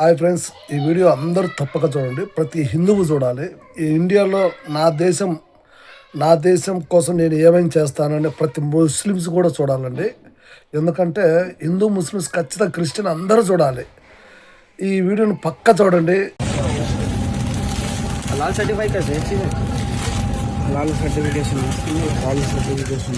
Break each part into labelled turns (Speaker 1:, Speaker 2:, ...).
Speaker 1: Hi friends ఈ video అందరూ తప్పక చూడండి ప్రతి హిందువు చూడాలి ఈ ఇండియాలో నా దేశం నా దేశం కోసం నేను ఏమేమి చేస్తానని ప్రతి ముస్లిమ్స్ కూడా చూడాలండి ఎందుకంటే హిందూ ముస్లిమ్స్ ఖచ్చితంగా క్రిస్టియన్ అందరూ చూడాలి ఈ వీడియోని పక్క చూడండి
Speaker 2: लाल सर्टिफाई कैसे है चीज़ लाल सर्टिफिकेशन लाल सर्टिफिकेशन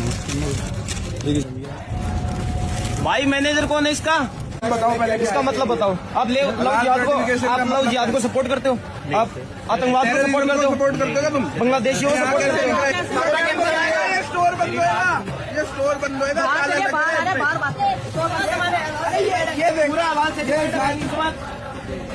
Speaker 3: भाई मैनेजर कौन है इसका
Speaker 2: बताओ पहले
Speaker 3: इसका मतलब बताओ आप ले लव जिहाद को आप लव जिहाद को सपोर्ट करते हो आप आतंकवाद को सपोर्ट करते हो
Speaker 4: सपोर्ट करते हो तुम
Speaker 3: बांग्लादेशियों को सपोर्ट करते हो
Speaker 4: ये स्टोर बंद होएगा ये स्टोर बंद होएगा
Speaker 5: बाहर
Speaker 4: ताले
Speaker 5: चलिए,
Speaker 4: लग
Speaker 5: बाहर अरे बाहर बातें तो बाहर हमारे
Speaker 3: ये पूरा आवाज से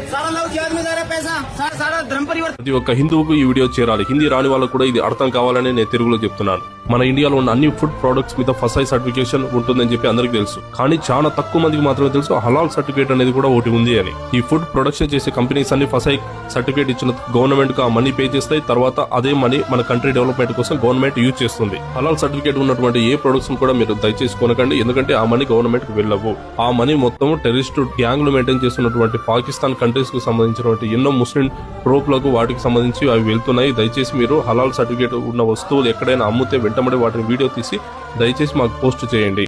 Speaker 3: सारा लव जिहाद में जा रहा है पैसा सारा सारा धर्म परिवर्तन
Speaker 6: ప్రతి ఒక్క హిందువుకు ఈ వీడియో చేరాలి హిందీ రాని వాళ్ళకు కూడా ఇది అర్థం కావాలని నేను తెలుగులో చెప్తున్నాను మన ఇండియాలో ఉన్న అన్ని ఫుడ్ ప్రొడక్ట్స్ మీద ఫసై సర్టిఫికేషన్ ఉంటుందని చెప్పి అందరికీ తెలుసు. కానీ చాలా తక్కువ మందికి మాత్రమే తెలుసు హలాల్ సర్టిఫికేట్ అనేది కూడా ఒకటి ఉంది అని. ఈ ఫుడ్ ప్రొడక్షన్ చేసే కంపెనీస్ అన్ని ఫసై సర్టిఫికేట్ ఇచ్చిన గవర్నమెంట్కు ఆ మనీ పే చేస్తాయి తర్వాత అదే మనీ మన కంట్రీ డెవలప్మెంట్ కోసం గవర్నమెంట్ యూజ్ చేస్తుంది. హలాల్ సర్టిఫికేట్ ఉన్నటువంటి ఏ ప్రొడక్ట్స్ కూడా మీరు దయచేసి కొనకండి ఎందుకంటే ఆ మనీ గవర్నమెంట్కు వెళ్ళవు. ఆ మనీ మొత్తం టెర్రరిస్ట్ గ్యాంగ్లు మెయింటైన్ చేస్తున్నటువంటి పాకిస్తాన్ కంట్రీస్కు సంబంధించినటువంటి ఎన్నో ముస్లిం ట్రోప్లకు వాటికి సంబంధించి అవి వెళ్తున్నాయి. దయచేసి మీరు హలాల్ సర్టిఫికేట్ ఉన్న వస్తువులు ఎక్కడైనా అమ్మితే వెంటబడి వాటిని వీడియో తీసి దయచేసి మాకు పోస్ట్ చేయండి.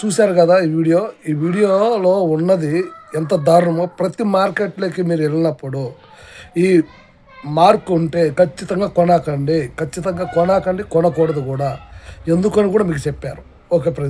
Speaker 1: చూశారు కదా ఈ వీడియో? ఈ వీడియోలో ఉన్నది ఎంత దారుణమో ప్రతి మార్కెట్లోకి మీరు వెళ్ళినప్పుడు ఈ మార్క్ ఉంటే ఖచ్చితంగా కొనకండి ఖచ్చితంగా కొనకండి కొనకూడదు కూడా. ఎందుకని కూడా మీకు చెప్పారు. ఓకే ప్రజ